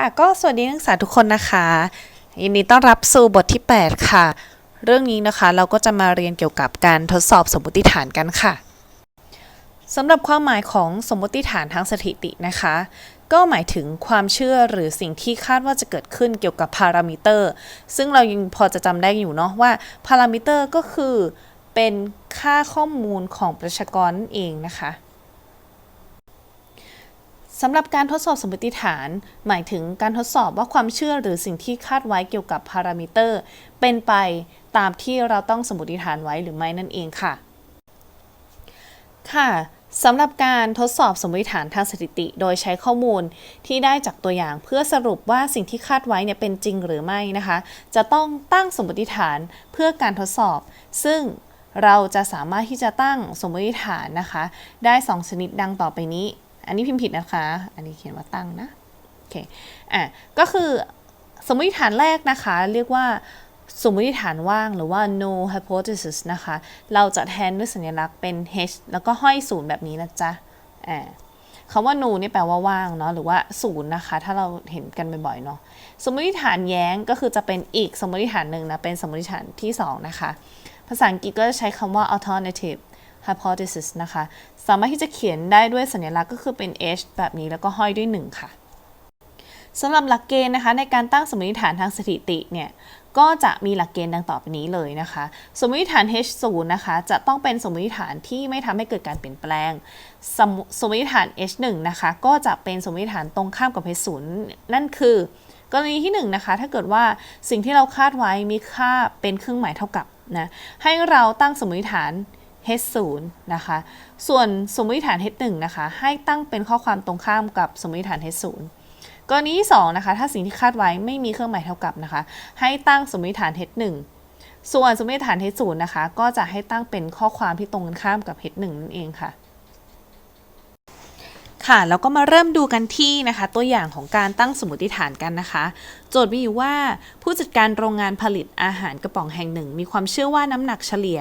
ค่ะก็สวัสดีนักศึกษาทุกคนนะคะยินดีต้อนรับสู่บทที่ 8 ค่ะ เรื่องนี้นะคะเราก็จะมาเรียนเกี่ยวกับการทดสอบสมมติฐานกันค่ะสำหรับความหมายของสมมติฐานทางสถิตินะคะ ก็หมายถึงความเชื่อหรือสิ่งที่คาดว่าจะเกิดขึ้นเกี่ยวกับพารามิเตอร์ ซึ่งเรายังพอจะจำได้อยู่เนาะว่าพารามิเตอร์ก็คือเป็นค่าข้อมูลของประชากรเองนะคะ สำหรับการทดสอบสมมติฐาน หมายถึงการทดสอบว่าความเชื่อหรือสิ่งที่คาดไว้เกี่ยวกับพารามิเตอร์ เป็นไปตามที่เราต้องสมมติฐานไว้หรือไม่นั่นเองค่ะ ค่ะสำหรับการทดสอบสมมติฐานทางสถิติ โดยใช้ข้อมูลที่ได้จากตัวอย่างเพื่อสรุปว่าสิ่งที่คาดไว้เนี่ยเป็นจริงหรือไม่นะคะ จะต้องตั้งสมมติฐานเพื่อการทดสอบ ซึ่งเราจะสามารถที่จะตั้งสมมติฐานนะคะ ได้ 2 ชนิดดังต่อไปนี้ อันนี้พิมพ์ผิดนะคะ อันนี้เขียนว่าตั้งนะโอเคอะก็คือสมมติฐานแรกนะคะ เรียกว่าสมมติฐานว่างหรือว่า no hypothesis นะคะ เราจะแทนด้วยสัญลักษณ์เป็น h แล้วก็ห้อยศูนย์แบบนี้นะจ๊ะอ่าคำว่า no นี่แปลว่าว่างเนาะหรือว่าศูนย์นะคะ ถ้าเราเห็นกันบ่อยๆเนาะสมมติฐานแย้งก็คือจะเป็นอีกสมมติฐานหนึ่งนะ เป็นสมมติฐานที่ 2 นะคะ ภาษาอังกฤษก็จะใช้คำว่า alternative hypothesis นะคะ สามารถที่จะเขียนได้ด้วยสัญลักษณ์ก็คือเป็น h แบบนี้แล้วก็ห้อยด้วย 1 ค่ะสำหรับหลักเกณฑ์นะคะในการตั้งสมมติฐานทางสถิติเนี่ยก็จะมีหลักเกณฑ์ดังต่อไปนี้เลยนะคะ สมมติฐาน h 0 นะคะจะต้องเป็นสมมติฐานที่ไม่ทำให้เกิดการเปลี่ยนแปลง สมสมมติฐาน h 1 นะคะก็จะเป็นสมมติฐานตรงข้ามกับ h 0 นั่นคือกรณีที่1นนะคะถ้าเกิดว่าสิ่งที่เราคาดไว้มีค่าเป็นเครื่องหมายเท่ากับนะให้เราตั้งสมมติฐาน h 0 นะคะ ส่วนสมมติฐาน h 1 นะคะ ให้ตั้งเป็นข้อความตรงข้ามกับสมมติฐาน h 0 กรณีที่2นะคะ ถ้าสิ่งที่คาดไว้ไม่มีเครื่องหมายเท่ากับนะคะ ให้ตั้งสมมติฐาน h 1 ส่วนสมมติฐาน h 0 นะคะ ก็จะให้ตั้งเป็นข้อความที่ตรงกันข้ามกับ h 1 นั่นเองค่ะ ค่ะแล้วก็มาเริ่มดูกันที่นะคะ ตัวอย่างของการตั้งสมมติฐานกันนะคะ โจทย์มีอยู่ว่าผู้จัดการโรงงานผลิตอาหารกระป๋องแห่งหนึ่ง มีความเชื่อว่าน้ำหนักเฉลี่ย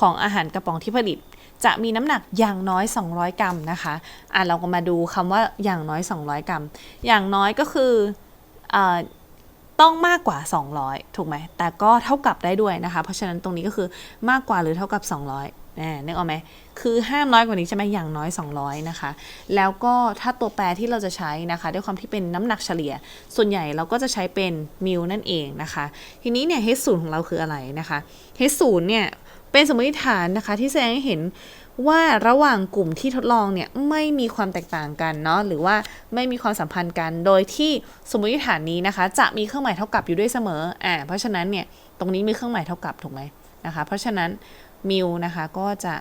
ของอาหารกระป๋องที่ผลิต จะมีน้ำหนักอย่างน้อย 200 กรัมนะคะอะเราก็มาดูคำว่าอย่างน้อย 200 กรัม อย่างน้อยก็คือเออต้องมากกว่า 200 ถูกไหมแต่ก็เท่ากับได้ด้วยนะคะ เพราะฉะนั้นตรงนี้ก็คือมากกว่าหรือเท่ากับ 200 น่นึกออกไหมคือห้ามน้อยกว่านี้ใช่ไหมอย่างน้อย 200 นะคะ แล้วก็ถ้าตัวแปรที่เราจะใช้นะคะ ด้วยความที่เป็นน้ำหนักเฉลี่ย ส่วนใหญ่เราก็จะใช้เป็นมิลนั่นเองนะคะ ทีนี้เนี่ย h 0ของเราคืออะไรนะคะ h 0เนี่ยเป็นสมมติฐานนะคะที่แสดงให้เห็นว่าระหว่างกลุ่มที่ทดลองเนี่ยไม่มีความแตกต่างกันเนาะหรือว่าไม่มีความสัมพันธ์กัน โดยที่สมมติฐานนี้นะคะ จะมีเครื่องหมายเท่ากับอยู่ด้วยเสมออ่าเพราะฉะนั้นเนี่ยตรงนี้มีเครื่องหมายเท่ากับถูกไหมนะคะ เพราะฉะนั้น มิลนะคะก็จะ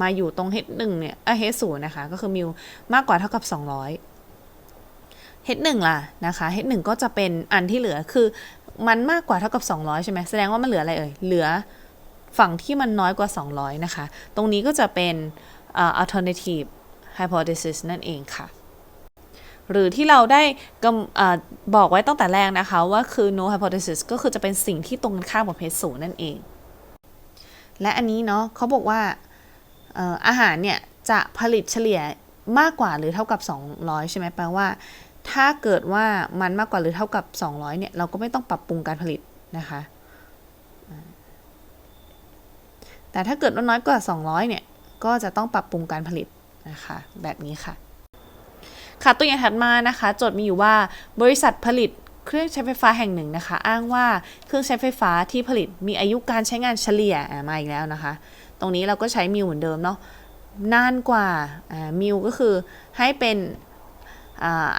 มาอยู่ตรง h 1 เนี่ยเออ h 0 นะคะ ก็คือมิลมากกว่าเท่ากับ 200 h 1 ล่ะนะคะ h 1 ก็จะเป็นอันที่เหลือคือมันมากกว่าเท่ากับ 200 ใช่ไหมแสดงว่ามันเหลืออะไรเอ่ย เหลือฝั่งที่มันน้อยกว่า 200 นะคะ ตรงนี้ก็จะเป็น uh, alternative hypothesis นั่นเองค่ะ หรือที่เราได้บอกไว้ตั้งแต่แรกนะคะ ว่าคือ no hypothesis ก็คือจะเป็นสิ่งที่ตรงกันข้ามกับ h 0นั่นเอง และอันนี้เนาะเขาบอกว่าอาหารเนี่ยจะผลิตเฉลี่ยมากกว่าหรือเท่ากับ 200 ใช่ไหมแปลว่า ถ้าเกิดว่ามันมากกว่าหรือเท่ากับ 200 เนี่ย เราก็ไม่ต้องปรับปรุงการผลิตนะคะ แต่ถ้าเกิดว่าน้อยกว่า 200 เนี่ย ก็จะต้องปรับปรุงการผลิตนะคะ แบบนี้ค่ะ ค่ะตัวอย่างถัดมานะคะ โจทย์มีอยู่ว่าบริษัทผลิต เครื่องใช้ไฟฟ้าแห่งหนึ่งนะคะ อ้างว่าเครื่องใช้ไฟฟ้าที่ผลิตมีอายุการใช้งานเฉลี่ยมาอีกแล้วนะคะ ตรงนี้เราก็ใช้มิลเหมือนเดิมเนาะนานกว่ามิลก็คือให้เป็น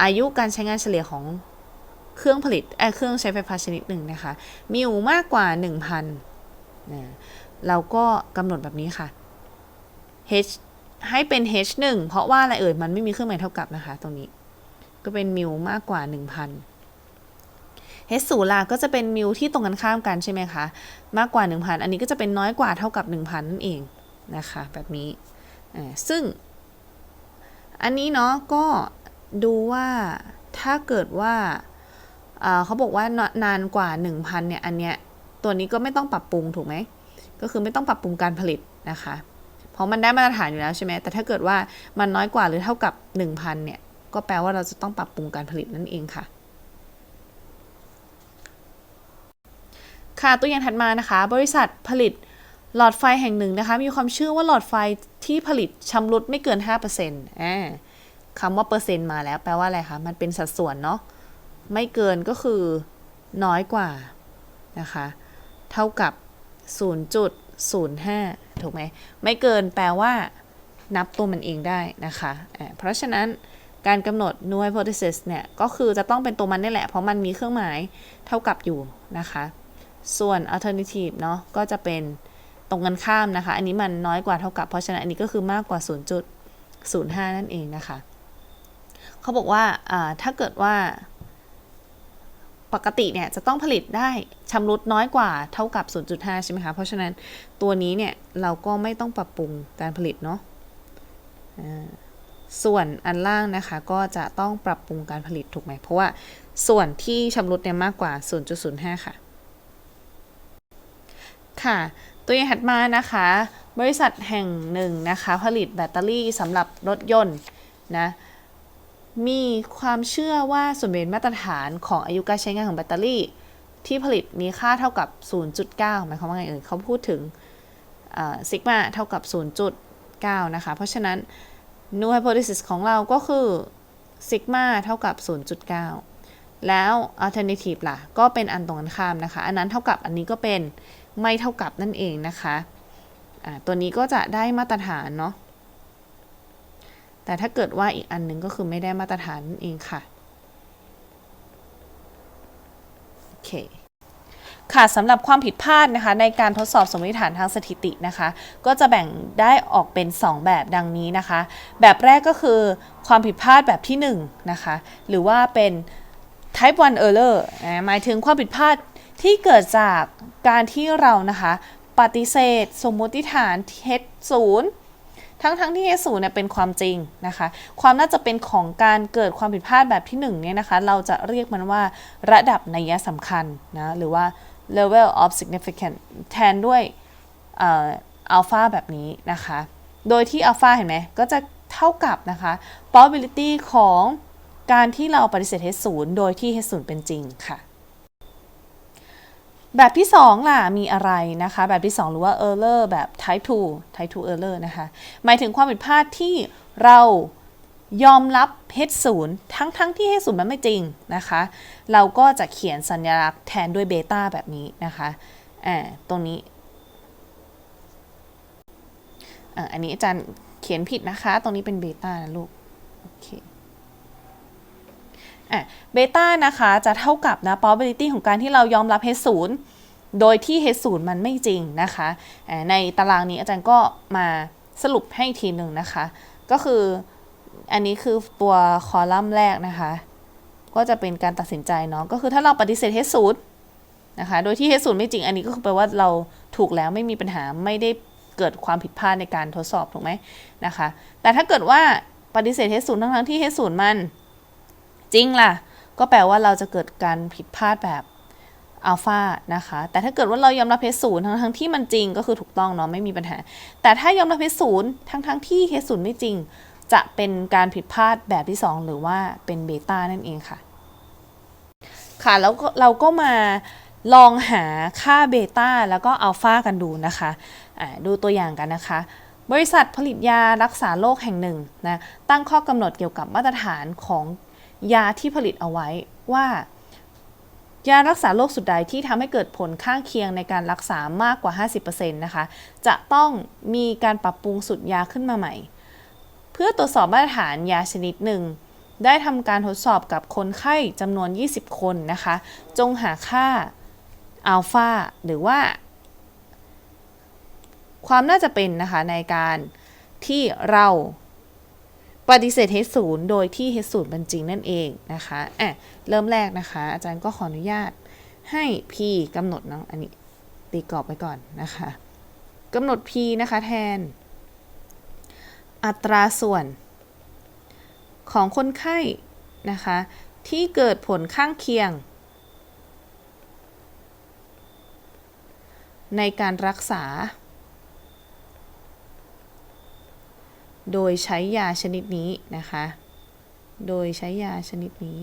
อายุการใช้งานเฉลี่ยของเครื่องผลิตเครื่องใช้ไฟฟ้าชนิดหนึ่งนะคะ มิลมากกว่า 1,000นะเราก็กำหนดแบบนี้ค่ะ h ให้เป็น h 1เพราะว่าอะไรเอ่ย มันไม่มีเครื่องหมายเท่ากับนะคะ ตรงนี้ ก็เป็นมิลมากกว่า 1,000 h 0 ล่ะก็จะเป็นมิลที่ตรงกันข้ามกันใช่ไหมคะ มากกว่า 1,000 อันนี้ก็จะเป็นน้อยกว่าเท่ากับ 1,000 นั่นเองนะคะ แบบนี้ ซึ่ง อันนี้เนาะก็ดูว่าถ้าเกิดว่าเขาบอกว่านานกว่า 1,000 เนี่ย อันเนี้ยตัวนี้ก็ไม่ต้องปรับปรุงถูกไหม ก็คือไม่ต้องปรับปรุงการผลิตนะคะ เพราะมันได้มาตรฐานอยู่แล้วใช่ไหม แต่ถ้าเกิดว่ามันน้อยกว่าหรือเท่ากับ 1,000 เนี่ย ก็แปลว่าเราจะต้องปรับปรุงการผลิตนั่นเองค่ะ ค่ะตัวอย่างถัดมานะคะ บริษัทผลิตหลอดไฟแห่งหนึ่งนะคะ มีความเชื่อว่าหลอดไฟที่ผลิตชำรุดไม่เกิน 5%อ่าคำว่าเปอร์เซ็นต์มาแล้วแปลว่าอะไรคะ มันเป็นสัดส่วนเนาะ ไม่เกินก็คือน้อยกว่านะคะ เท่ากับ 0.05 ถูกไหม ไม่เกินแปลว่า นับตัวมันเองได้นะคะอ่าเพราะฉะนั้นการกำหนด null hypothesis เนี่ย ก็คือจะต้องเป็นตัวมันนี่แหละ เพราะมันมีเครื่องหมายเท่ากับอยู่นะคะ ส่วน alternative เนาะก็จะเป็นตรงกันข้ามนะคะ อันนี้มันน้อยกว่าเท่ากับ เพราะฉะนั้นอันนี้ก็คือมากกว่า 0.05 นั่นเองนะคะ เขาบอกว่าถ้าเกิดว่า ปกติเนี่ยจะต้องผลิตได้ชำรุดน้อยกว่าเท่ากับ 0.5 ใช่ไหมคะ เพราะฉะนั้นตัวนี้เนี่ยเราก็ไม่ต้องปรับปรุงการผลิตเนาะส่วนอันล่างนะคะก็จะต้องปรับปรุงการผลิตถูกไหม เพราะว่าส่วนที่ชำรุดเนี่ยมากกว่า 0.05 ค่ะ ค่ะ ตัวอย่างถัดมานะคะ บริษัทแห่งหนึ่งนะคะ ผลิตแบตเตอรี่สำหรับรถยนต์นะมีความเชื่อว่าส่วนเบนมาตรฐานของอายุการใช้งานของแบตเตอรี่ ที่ผลิตมีค่าเท่ากับ 0.9 หมายความว่าไงเอ่ยเขาพูดถึงซิกมาเท่ากับ 0.9 นะคะ เพราะฉะนั้น null hypothesis ของเราก็คือซิกมาเท่ากับ 0.9 แล้ว alternative ล่ะ ก็เป็นอันตรงกันข้ามนะคะ อันนั้นเท่ากับอันนี้ก็เป็น ไม่เท่ากับนั่นเองนะคะะตัวนี้ก็จะได้มาตรฐานเนาะแต่ถ้าเกิดว่าอีกอันหนึ่งก็คือไม่ได้มาตรฐานนั่นเองค่ะโอเคค่ะสำหรับความผิดพลาดนะคะในการทดสอบสมมติฐานทางสถิตินะคะ ก็จะแบ่งได้ออกเป็น 2 แบบดังนี้นะคะ แบบแรกก็คือความผิดพลาดแบบที่1นะคะหรือว่าเป็น type 1 error หมายถึงความผิดพลาด ที่เกิดจากการที่เรานะคะปฏิเสธ สมมติฐานเท็ศูนย์ทั้งทั้งที่เท็ศูนย์เนี่ยเป็นความจริงนะคะ ความน่าจะเป็นของการเกิดความผิดพลาดแบบที่1เนี่ยนะคะ เราจะเรียกมันว่าระดับนัยสำคัญนะ หรือว่า level of significance แทนด้วยอัลฟาแบบนี้นะคะ โดยที่อัลฟาเห็นไหมก็จะเท่ากับนะคะ probability ของการที่เราปฏิเสธเทศูนย์โดยที่เทศูนย์เป็นจริงค่ะ แบบที่ 2 ล่ะ มีอะไรนะคะ แบบที่ 2 หรือว่า error แบบ type 2 type 2 error นะคะ หมายถึงความผิดพลาดที่เรายอมรับ h 0ทั้งทั้งที่ h 0มันไม่จริงนะคะ เราก็จะเขียนสัญลักษณ์แทนด้วยเบต้าแบบนี้นะคะอ่าตรงนี้อ่าอันนี้อาจารย์เขียนผิดนะคะ ตรงนี้เป็นเบต้านะลูก โอเค เบต้านะคะจะเท่ากับนะ probability ของการที่เรายอมรับ h 0โดยที่ h 0มันไม่จริงนะคะในตารางนี้อาจารย์ก็มาสรุปให้ทีหนึ่งนะคะ ก็คืออันนี้คือตัวคอลัมน์แรกนะคะ ก็จะเป็นการตัดสินใจเนาะก็คือถ้าเราปฏิเสธ h 0นะคะ โดยที่ h 0ไม่จริง อันนี้ก็คือแปลว่าเราถูกแล้วไม่มีปัญหาไม่ได้เกิดความผิดพลาดในการทดสอบถูกไหมนะคะ แต่ถ้าเกิดว่าปฏิเสธ h 0ทั้งทั้งที่ h 0มัน จริงล่ะ ก็แปลว่าเราจะเกิดการผิดพลาดแบบอัลฟานะคะ แต่ถ้าเกิดว่าเรายอมรับเพศศูนย์ทั้งทั้งที่มันจริงก็คือถูกต้องเนาะไม่มีปัญหา แต่ถ้ายอมรับเพศศูนย์ทั้งทั้งที่เพศศูนย์ไม่จริง จะเป็นการผิดพลาดแบบที่ 2 หรือว่าเป็นเบต้านั่นเองค่ะ ค่ะแล้วเราก็มาลองหาค่าเบต้าแล้วก็อัลฟากันดูนะคะะดูตัวอย่างกันนะคะ บริษัทผลิตยารักษาโรคแห่งหนึ่งนะตั้งข้อกำหนดเกี่ยวกับมาตรฐานของ ยาที่ผลิตเอาไว้ว่า ยารักษาโรคสุดใดที่ทำให้เกิดผลข้างเคียงในการรักษามากกว่า 50%นะคะ จะต้องมีการปรับปรุงสุดยาขึ้นมาใหม่ เพื่อตรวจสอบมาตรฐานยาชนิดหนึ่ง ได้ทำการทดสอบกับคนไข้จำนวน 20 คนนะคะ จงหาค่าอัลฟาหรือว่า ความน่าจะเป็นนะคะในการที่เรา ปฏิเสธเฮศูนย์โดยที่เฮศูนย์เป็นจริงนั่นเองนะคะอะเริ่มแรกนะคะ อาจารย์ก็ขออนุญาตให้ p กำหนดน้องอันนี้ตีกรอบไปก่อนนะคะกำหนด p นะคะแทน อัตราส่วนของคนไข้นะคะ ที่เกิดผลข้างเคียง ในการรักษา โดยใช้ยาชนิดนี้นะคะ โดยใช้ยาชนิดนี้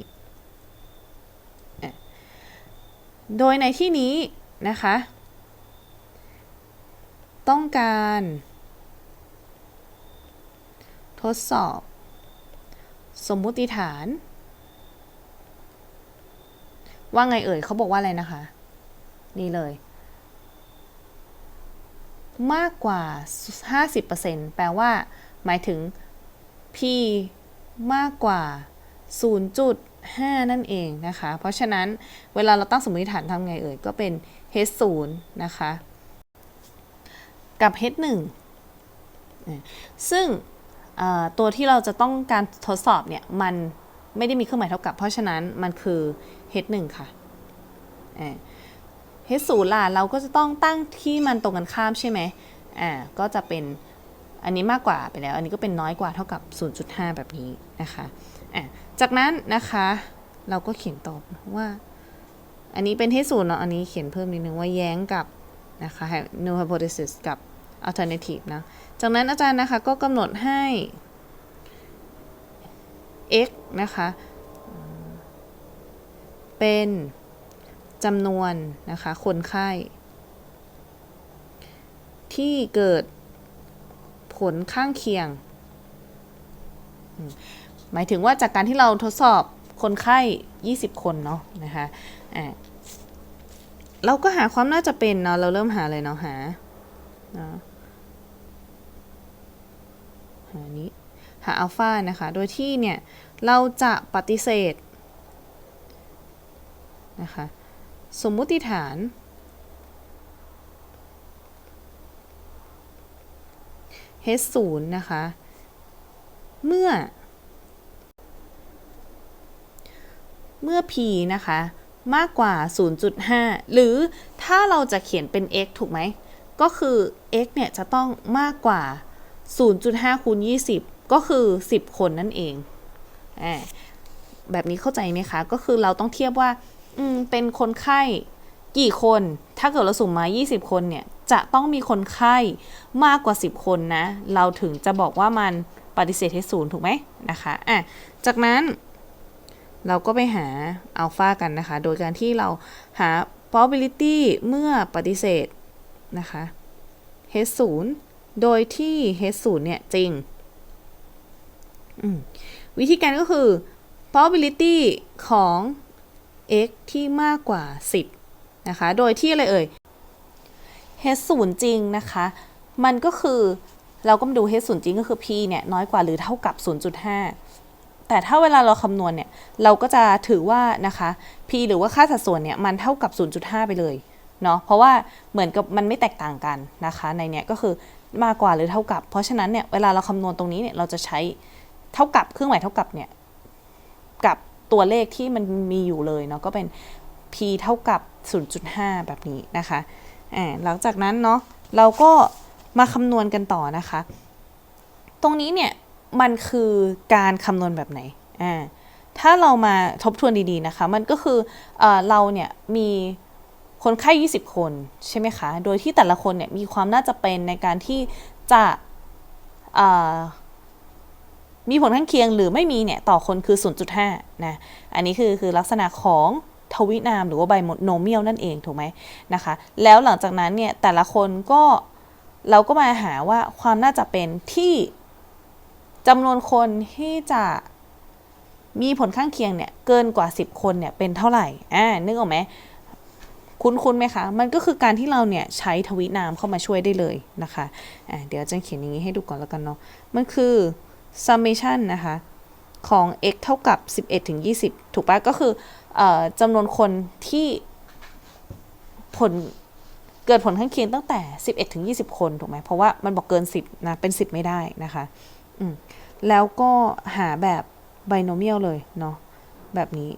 โดยในที่นี้นะคะ ต้องการ ทดสอบ สมมุติฐาน ว่าไงเอ่ยเขาบอกว่าอะไรนะคะ นี่เลยมากกว่า 50%แปลว่า หมายถึง p มากกว่า 0.5 นั่นเองนะคะ เพราะฉะนั้นเวลาเราตั้งสมมติฐานทำไงเอ่ย ก็เป็น h 0นะคะ กับ h 1ซึ่งตัวที่เราจะต้องการทดสอบเนี่ย มันไม่ได้มีเครื่องหมายเท่ากับ เพราะฉะนั้นมันคือ h 1ค่ะ h 0ล่ะ เราก็จะต้องตั้งที่มันตรงกันข้ามใช่ไหมอ่า ก็จะเป็น อันนี้มากกว่าไปแล้ว อันนี้ก็เป็นน้อยกว่าเท่ากับ 0.5 แบบนี้นะคะอะจากนั้นนะคะเราก็เขียนตอบว่า อันนี้เป็นที่ศูนย์เนาะ อันนี้เขียนเพิ่มนิดนึงว่าแย้งกับนะคะ no hypothesis กับ alternative นะ จากนั้นอาจารย์นะคะก็กำหนดให้ x นะคะเป็นจำนวนนะคะคนไข้ ที่เกิด ผลข้างเคียง หมายถึงว่าจากการที่เราทดสอบคนไข้ 20 คนเนาะนะคะอ่าเราก็หาความน่าจะเป็นเนาะเราเริ่มหาเลยเนาะหาเนาะหานี้หาอัลฟานะคะ โดยที่เนี่ยเราจะปฏิเสธนะคะสมมุติฐาน h 0 นะคะ เมื่อ เมื่อ p นะคะ มากกว่า 0.5 หรือถ้าเราจะเขียนเป็น x ถูกไหม ก็คือ x เนี่ยจะต้องมากกว่า 0.5คูณ20 ก็คือ 10 คนนั่นเองอแบบนี้เข้าใจไหมคะ ก็คือเราต้องเทียบว่า เป็นคนไข้กี่คน ถ้าเกิดเราสุ่มมา 20 คนเนี่ย จะต้องมีคนไข้มากกว่า 10 คนนะ เราถึงจะบอกว่ามันปฏิเสธให้ศูนย์ถูกไหมนะคะอะจากนั้นเราก็ไปหาอัลฟากันนะคะ โดยการที่เราหา probability เมื่อปฏิเสธนะคะ h 0โดยที่ h 0เนี่ย จริง วิธีการก็คือ probability ของ x ที่มากกว่า 10 นะคะ โดยที่อะไรเอ่ย h 0 จริงนะคะ มันก็คือเราก็มาดู h 0 จริงก็คือ p เนี่ยน้อยกว่าหรือเท่ากับ 0.5 แต่ถ้าเวลาเราคำนวณเนี่ย เราก็จะถือว่านะคะ p หรือว่าค่าสัดส่วนเนี่ยมันเท่ากับ 0.5 ไปเลยเนาะเพราะว่าเหมือนกับมันไม่แตกต่างกันนะคะ ในเนี้ยก็คือมากกว่าหรือเท่ากับ เพราะฉะนั้นเนี่ยเวลาเราคำนวณตรงนี้เนี่ยเราจะใช้เท่ากับเครื่องหมายเท่ากับเนี่ยกับตัวเลขที่มันมีอยู่เลยเนาะก็เป็น p เท่ากับ 0.5 แบบนี้นะคะ อ่าหลังจากนั้นเนาะเราก็มาคำนวณกันต่อนะคะ ตรงนี้เนี่ยมันคือการคำนวณแบบไหนอ่าถ้าเรามาทบทวนดีๆนะคะ มันก็คือเออเราเนี่ยมีคนไข้ 20 คนใช่ไหมคะ โดยที่แต่ละคนเนี่ยมีความน่าจะเป็นในการที่จะมีผลข้างเคียงหรือไม่มีเนี่ยต่อคนคือ 0.5นะ อันนี้คือคือลักษณะของ ทวินามหรือว่าไบโนเมียลนั่นเองถูกไหมนะคะ แล้วหลังจากนั้นเนี่ยแต่ละคนก็เราก็มาหาว่าความน่าจะเป็นที่จำนวนคนที่จะมีผลข้างเคียงเนี่ยเกินกว่า 10 คนเนี่ยเป็นเท่าไหร่อ่านึกออกไหมคุ้นๆไหมคะ มันก็คือการที่เราเนี่ยใช้ทวินามเข้ามาช่วยได้เลยนะคะอ่าเดี๋ยวจะเขียนอย่างนี้ให้ดูก่อนแล้วกันเนาะ มันคือ summation นะคะ ของ x เท่ากับ 11ถึง20 ถูกปะก็คือ จำนวนคนที่ผลเกิดผลข้างเคียงตั้งแต่ 11 ถึง 20 คนถูกไหมเพราะว่ามันบอกเกิน 10 นะ เป็น 10 ไม่ได้นะคะแล้วก็หาแบบ binomial เลยเนาะแบบนี้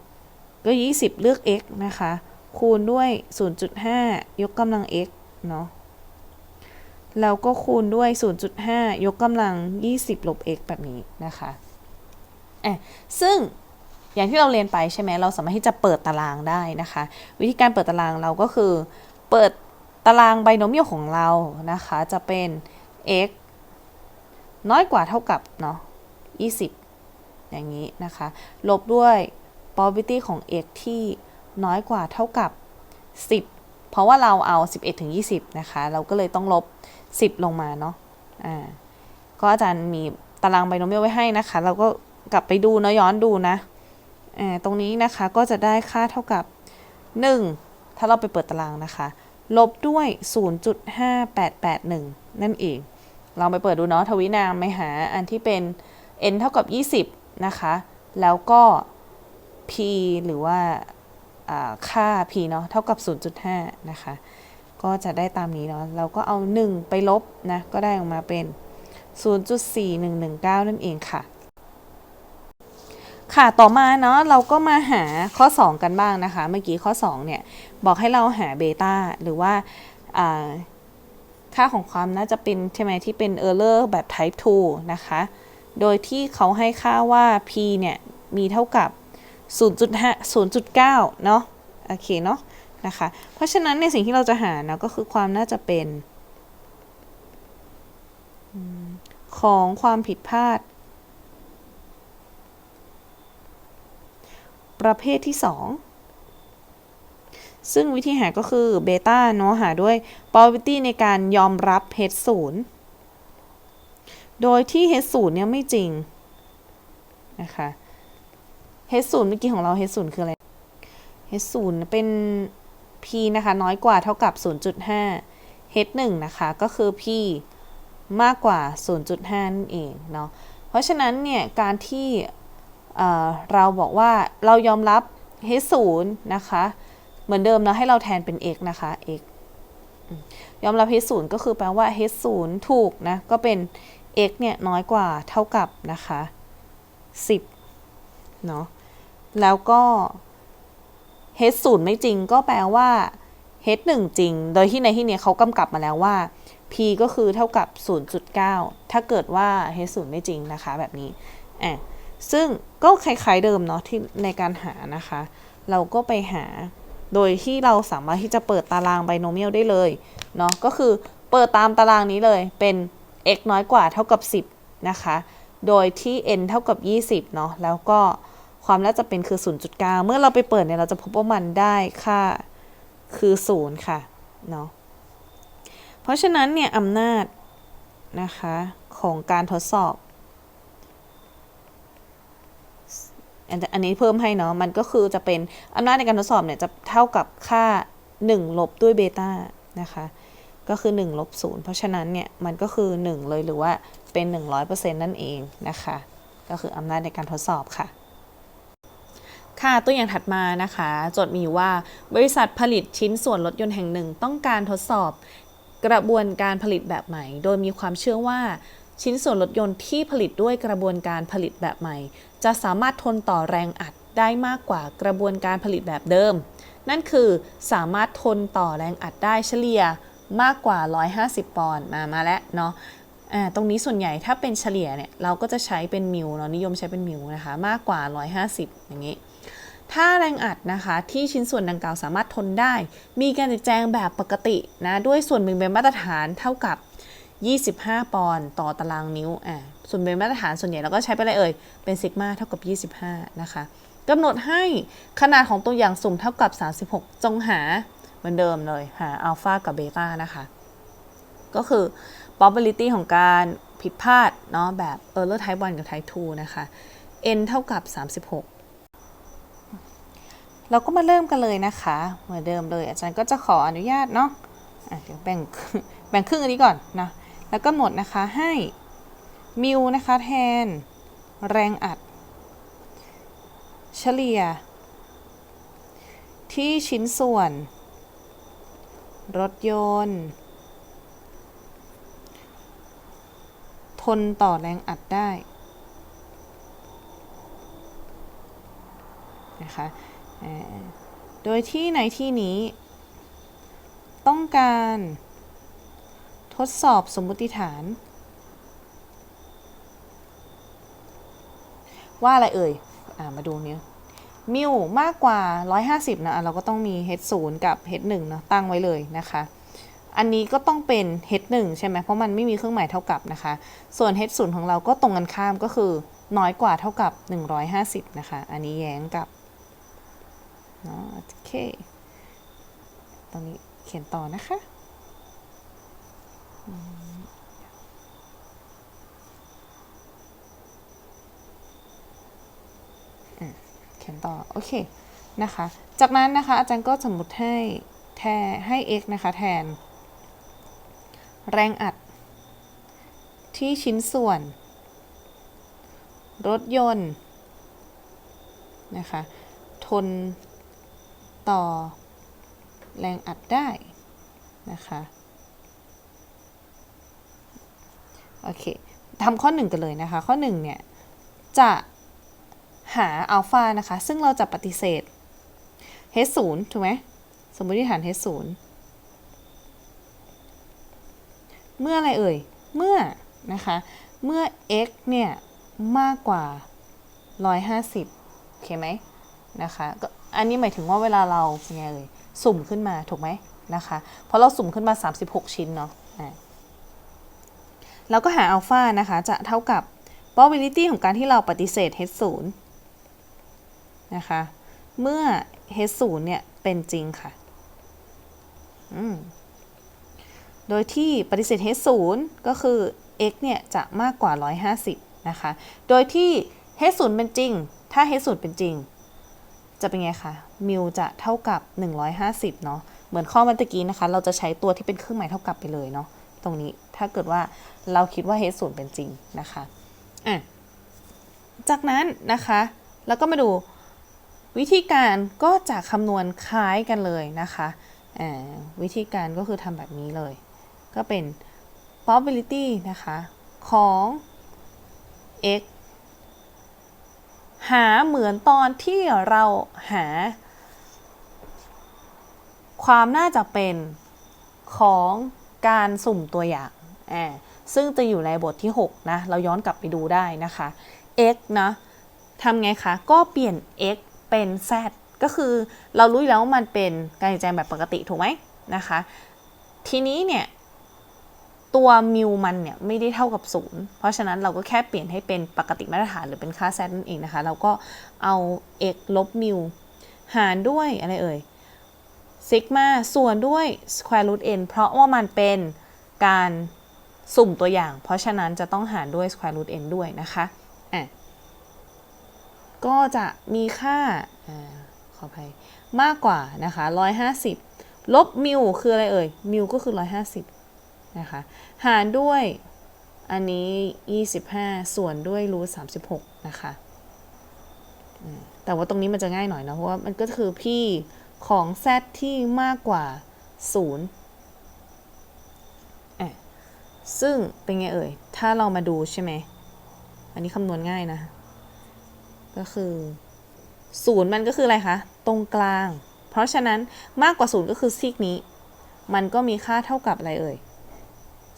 ก็ 20 เลือก x นะคะ คูณด้วย 0.5 ยกกำลัง x เนาะแล้วก็คูณด้วย 0.5 ยกกำลัง 20 ลบ x แบบนี้นะคะอะซึ่ง อย่างที่เราเรียนไปใช่ไหมเราสามารถที่จะเปิดตารางได้นะคะ วิธีการเปิดตารางเราก็คือ เปิดตารางไบโนเมียลของเรานะคะ จะเป็น x น้อยกว่าเท่ากับเนาะ20 อย่างนี้นะคะ ลบด้วย probability ของ x ที่น้อยกว่าเท่ากับ 10 เพราะว่าเราเอา 11 ถึง 20 นะคะ เราก็เลยต้องลบ 10 ลงมาเนาะอ่าก็อาจารย์มีตารางไบโนเมียลไว้ให้นะคะ เราก็กลับไปดูเนาะย้อนดูนะ ตรงนี้นะคะก็จะได้ค่าเท่ากับ 1 ถ้าเราไปเปิดตารางนะคะ ลบด้วย 0.5881 นั่นเอง ลองไปเปิดดูเนาะทวินามไปหาอันที่เป็น n เท่ากับ 20 นะคะ แล้วก็ p หรือว่าอ่าค่า p เนาะเท่ากับ 0.5 นะคะ ก็จะได้ตามนี้เนาะ เราก็เอา 1 ไปลบนะ ก็ได้ออกมาเป็น 0.4119 นั่นเองค่ะ ค่ะต่อมาเนาะเราก็มาหาข้อ 2 กันบ้างนะคะ เมื่อกี้ข้อ2เนี่ยบอกให้เราหาเบต้าหรือว่าค่าของความน่าจะเป็นใช่ไหมที่เป็น error แบบ type 2 นะคะ โดยที่เขาให้ค่าว่า p เนี่ย มีเท่ากับ 0.5 0.9 เนาะโอเคเนาะนะคะ เพราะฉะนั้นในสิ่งที่เราจะหาเนาะก็คือความน่าจะเป็น ของความผิดพลาด ประเภทที่ 2 ซึ่งวิธีหาก็คือเบต้าเนาะหาด้วย probability ในการยอมรับ h 0โดยที่ h 0เนี่ยไม่จริงนะคะ h 0เมื่อกี้ของเรา h 0คืออะไร h 0เป็น p นะคะ น้อยกว่าเท่ากับ 0.5 h 1นะคะ ก็คือ p มากกว่า 0.5 นั่นเองเนาะ เพราะฉะนั้นเนี่ย การที่ เเราบอกว่าเรายอมรับ h 0นย์นะคะ เหมือนเดิมเนาะให้เราแทนเป็น x นะคะ x อืมยอมรับ h 0ก็คือแปลว่า h 0ถูกนะ ก็เป็น x เนี่ยน้อยกว่าเท่ากับนะคะ 10 เนาะ แล้วก็ h 0ไม่จริงก็แปลว่า h 1จริง โดยที่ในที่นี้เขากำกับมาแล้วว่า p ก็คือเท่ากับ 0.9 ถ้าเกิดว่า h 0ไม่จริงนะคะแบบนี้อะซึ่ง ก็คล้ายๆเดิมเนาะที่ในการหานะคะ เราก็ไปหาโดยที่เราสามารถที่จะเปิดตารางไบโนเมียลได้เลยเนาะก็คือเปิดตามตารางนี้เลยเป็น x น้อยกว่าเท่ากับ 10 นะคะ โดยที่ n เท่ากับ 20 เนาะแล้วก็ความน่าจะเป็นคือ 0.9 เมื่อเราไปเปิดเนี่ยเราจะพบว่ามันได้ค่าคือ 0 ค่ะเนาะเพราะฉะนั้นเนี่ยอำนาจนะคะของการทดสอบ อันนี้เพิ่มให้เนาะมันก็คือจะเป็นอำนาจในการทดสอบเนี่ยจะเท่ากับค่า 1 ลบด้วยเบต้านะคะก็คือ1ลบ0เพราะฉะนั้นเนี่ยมันก็คือ 1 เลยหรือว่าเป็น 100%นั่นเองนะคะก็คืออำนาจในการทดสอบค่ะ ค่ะตัวอย่างถัดมานะคะโจทย์มีว่าบริษัทผลิตชิ้นส่วนรถยนต์แห่งหนึ่งต้องการทดสอบกระบวนการผลิตแบบใหม่ โดยมีความเชื่อว่า ชิ้นส่วนรถยนต์ที่ผลิตด้วยกระบวนการผลิตแบบใหม่ จะสามารถทนต่อแรงอัดได้มากกว่ากระบวนการผลิตแบบเดิม นั่นคือสามารถทนต่อแรงอัดได้เฉลี่ยมากกว่า 150 ปอนด์มามาแล้วเนาะอ่าตรงนี้ส่วนใหญ่ถ้าเป็นเฉลี่ยเนี่ยเราก็จะใช้เป็นมิลเนาะนิยมใช้เป็นมิลนะคะมากกว่า 150 อย่างนี้ ถ้าแรงอัดนะคะที่ชิ้นส่วนดังกล่าวสามารถทนได้ มีการจัดแจงแบบปกตินะด้วยส่วนแบ่งเป็นมาตรฐานเท่ากับ 25 ปอนด์ต่อตารางนิ้วอ่าส่วนเป็นมาตรฐานส่วนใหญ่เราก็ใช้ไปเลยเอ่ย เป็นซิกมาเท่ากับ 25 นะคะกำหนดให้ขนาดของตัวอย่างสุ่มเท่ากับ 36 จงหาเหมือนเดิมเลย หาอัลฟากับเบต้านะคะ ก็คือ probability ของการผิดพลาดเนาะแบบ error type 1 กับ type 2 นะคะ n เท่ากับ 36 เราก็มาเริ่มกันเลยนะคะ เหมือนเดิมเลย อาจารย์ก็จะขออนุญาตเนาะะเดี๋ยวแบ่งแบ่งครึ่งอันนี้ก่อนนะ แล้วก็หมดนะคะให้มิวนะคะแทน แรงอัด เฉลี่ย ที่ชิ้นส่วน รถยนต์ ทนต่อแรงอัดได้นะคะโดยที่ในที่นี้ ต้องการ ดสอบสมมติฐาน ว่าอะไรเอ่ยอ่ามาดูเนี้ยมิวมากกว่า 150 นะะเราก็ต้องมี h 0กับ h 1เนาะตั้งไว้เลยนะคะ อันนี้ก็ต้องเป็น h 1ใช่ไหมเพราะมันไม่มีเครื่องหมายเท่ากับนะคะ ส่วน h 0ของเราก็ตรงกันข้ามก็คือน้อยกว่าเท่ากับ 150 นะคะ อันนี้แย้งกับโอเค ตรงนี้เขียนต่อนะคะ เขียนต่อ โอเคนะคะ จากนั้นนะคะ อาจารย์ก็สมมติให้แทนให้ x นะคะ แทน แรงอัด ที่ชิ้นส่วน รถยนต์ นะคะ ทนต่อแรงอัดได้นะคะ โอเคทำข้อ 1 กันเลยนะคะ ข้อ1เนี่ยจะหาอัลฟานะคะ ซึ่งเราจะปฏิเสธ h 0ถูกไหมสมมติฐาน h 0เมื่ออะไรเอ่ย เมื่อนะคะ เมื่อ x เนี่ย มากกว่า 150 โอเคไหมนะคะก็อันนี้หมายถึงว่าเวลาเราเป็นไงเอ่ย สุ่มขึ้นมาถูกไหมนะคะ เพราะเราสุ่มขึ้นมา 36 ชิ้นเนาะอะ แล้วก็หาอัลฟานะคะ จะเท่ากับ probability ของการที่เราปฏิเสธ h 0นะคะ เมื่อ h 0เนี่ย เป็นจริงค่ะ โดยที่ปฏิเสธ h 0ก็คือ x เนี่ย จะมากกว่า 150 นะคะ โดยที่ h 0เป็นจริง ถ้า h 0เป็นจริง จะเป็นไงคะ มิวจะเท่ากับ 150 เนาะ เหมือนข้อเมื่อกี้นะคะ เราจะใช้ตัวที่เป็นเครื่องหมายเท่ากับไปเลยเนาะ ตรงนี้ ถ้าเกิดว่าเราคิดว่า h 0เป็นจริงนะคะอะจากนั้นนะคะ แล้วก็มาดูวิธีการก็จะคำนวณคล้ายกันเลยนะคะอ่าวิธีการก็คือทำแบบนี้เลย ก็เป็น probability นะคะ ของ x หาเหมือนตอนที่เราหา ความน่าจะเป็นของการสุ่มตัวอย่าง อ่าซึ่งจะอยู่ในบทที่ 6 นะ เราย้อนกลับไปดูได้นะคะ x นะทำไงคะ ก็เปลี่ยน x เป็น z ก็คือเรารู้อยู่แล้วว่ามันเป็นการหายใจแบบปกติถูกไหมนะคะ ทีนี้เนี่ย ตัวมิวมันเนี่ยไม่ได้เท่ากับศูนย์เพราะฉะนั้นเราก็แค่เปลี่ยนให้เป็นปกติมาตรฐานหรือเป็นค่า z นั่นเองนะคะ เราก็เอา x ลบมิวหารด้วยอะไรเอ่ยซิกมาส่วนด้วย square root n เพราะว่ามันเป็นการ สุ่มตัวอย่าง เพราะฉะนั้นจะต้องหารด้วย square root n ด้วยนะคะอะก็จะมีค่าอขออภัยมากกว่านะคะ 150 ลบมิวคืออะไรเอ่ย มิวก็คือ 150 นะคะ หารด้วยอันนี้ 25 ส่วนด้วยรูท36 นะคะแต่ว่าตรงนี้มันจะง่ายหน่อยนะเพราะว่ามันก็คือพี่ของ z ที่มากกว่า 0 ซึ่งเป็นไงเอ่ย ถ้าเรามาดูใช่ไหม อันนี้คำนวณง่ายนะ ก็คือ0มันก็คืออะไรคะ ตรงกลาง เพราะฉะนั้นมากกว่า0ก็คือซีกนี้ มันก็มีค่าเท่ากับอะไรเอ่ย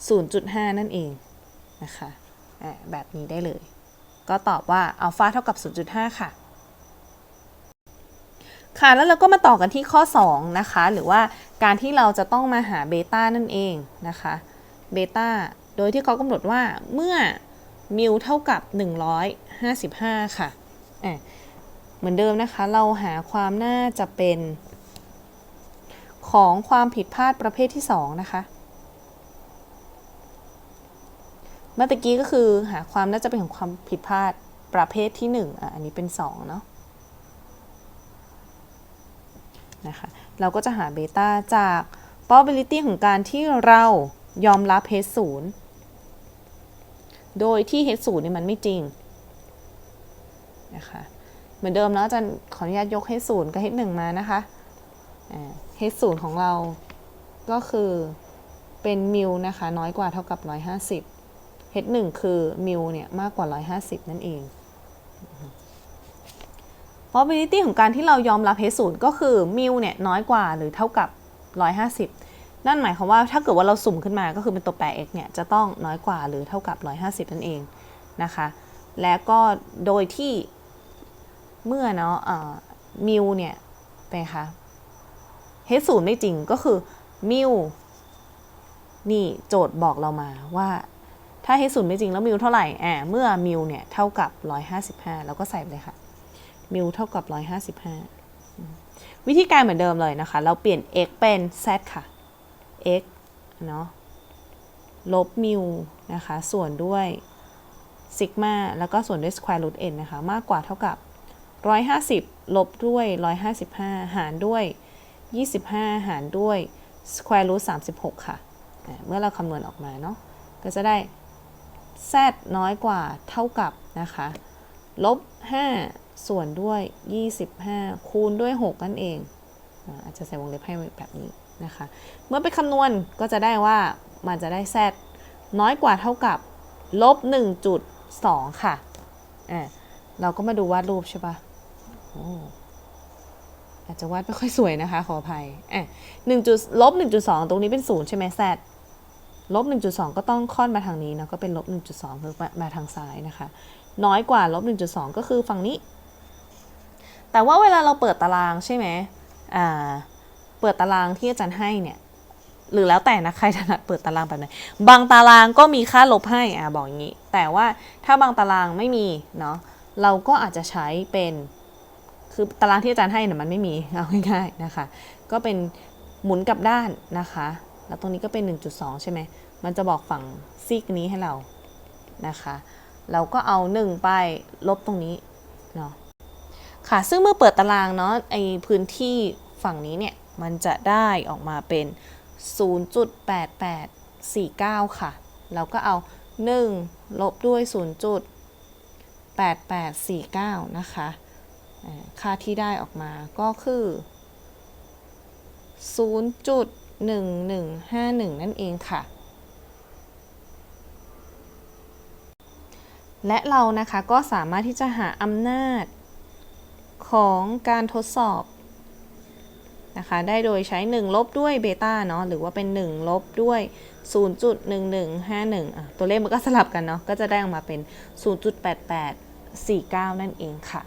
0.5 นั่นเองนะคะอะแบบนี้ได้เลย ก็ตอบว่าอัลฟาเท่ากับ 0.5 ค่ะ ค่ะ แล้วเราก็มาต่อกันที่ข้อ 2 นะคะ หรือว่าการที่เราจะต้องมาหาเบต้านั่นเองนะคะ เบต้าโดยที่เขากำหนดว่าเมื่อมิวเท่ากับ 155ค่ะอะเหมือนเดิมนะคะ เราหาความน่าจะเป็น ของความผิดพลาดประเภทที่ 2 นะคะ เมื่อกี้ก็คือหาความน่าจะเป็นของความผิดพลาดประเภทที่ 1 อะ อันนี้เป็น 2 เนาะนะคะ เราก็จะหาเบต้าจาก probability ของการที่เรา ยอมรับ h 0โดยที่ h 0เนี่ยมันไม่จริงนะคะเหมือนเดิมเนาะอาจารย์ขออนุญาตยก h 0กับ h 1มานะคะอ่า h 0ของเราก็คือเป็นมิวนะคะน้อยกว่าเท่ากับ 150 h 1คือมิวเนี่ยมากกว่า 150 นั่นเอง probability ของการที่เรายอมรับ h 0ก็คือมิวเนี่ยน้อยกว่าหรือเท่ากับ 150 นั่นหมายความว่าถ้าเกิดว่าเราสุ่มขึ้นมาก็คือเป็นตัวแปร x เนี่ยจะต้องน้อยกว่าหรือเท่ากับ 150 นั่นเองนะคะ และก็โดยที่เมื่อเนาะมิวเนี่ยเป็นคะ h 0ไม่จริงก็คือมิวนี่โจทย์บอกเรามาว่าถ้า h 0ไม่จริงแล้วมิวเท่าไหร่อ่าเมื่อมิวเนี่ยเท่ากับ 155 แล้วก็ใส่ไปเลยค่ะมิวเท่ากับ 155 วิธีการเหมือนเดิมเลยนะคะ เราเปลี่ยน x เป็น z ค่ะ x เนาะลบมิวนะคะ ส่วนด้วยซิกมาแล้วก็ส่วนด้วย square root n นะคะ มากกว่าเท่ากับ 150 ลบด้วย 155 หารด้วย 25 หารด้วย square root 36ค่ะอะ เมื่อเราคำนวณออกมาเนาะ ก็จะได้ z น้อยกว่าเท่ากับนะคะ ลบ 5 ส่วนด้วย 25 คูณด้วย 6 นั่นเอง อาจจะใส่วงเล็บให้แบบนี้นะคะ เมื่อไปคำนวณก็จะได้ว่ามันจะได้ z น้อยกว่าเท่ากับลบ1.2 ค่ะอะเราก็มาดูวาดรูปใช่ปะโอ้อาจจะวาดไม่ค่อยสวยนะคะ ขออภัยอะหนึ่งจุดลบ1.2ตรงนี้เป็น0ใช่ไหม z ลบ1.2ก็ต้องค่อนมาทางนี้นะก็เป็นลบ1.2คือมามาทางซ้ายนะคะ น้อยกว่าลบ1.2ก็คือฝั่งนี้ แต่ว่าเวลาเราเปิดตารางใช่ไหม เปิดตารางที่อาจารย์ให้เนี่ยหรือแล้วแต่นะใครถนัดเปิดตารางแบบไหนบางตารางก็มีค่าลบให้อ่าบอกอย่างนี้ แต่ว่าถ้าบางตารางไม่มีเนาะเราก็อาจจะใช้เป็น คือตารางที่อาจารย์ให้เนี่ยมันไม่มีเอาง่ายๆนะคะ ก็เป็นหมุนกลับด้านนะคะ แล้วตรงนี้ก็เป็น 1.2 ใช่ไหมมันจะบอกฝั่งซีกนี้ให้เรานะคะ เราก็เอา 1 ไปลบตรงนี้เนาะค่ะซึ่งเมื่อเปิดตารางเนาะไอพื้นที่ ฝั่งนี้เนี่ย มันจะได้ออกมาเป็น 0.8849 ค่ะ เราก็เอา 1 ลบด้วย 0.8849 นะคะอ่าค่าที่ได้ออกมาก็คือ 0.1151 นั่นเองค่ะและเรานะคะก็สามารถที่จะหาอำนาจของการทดสอบ นะคะ ได้โดยใช้ 1 ลบด้วยเบต้าเนาะหรือว่าเป็น 1 ลบด้วย 0.1151อะตัวเลขมันก็สลับกันเนาะก็จะได้ออกมาเป็น 0.8849 นั่นเองค่ะ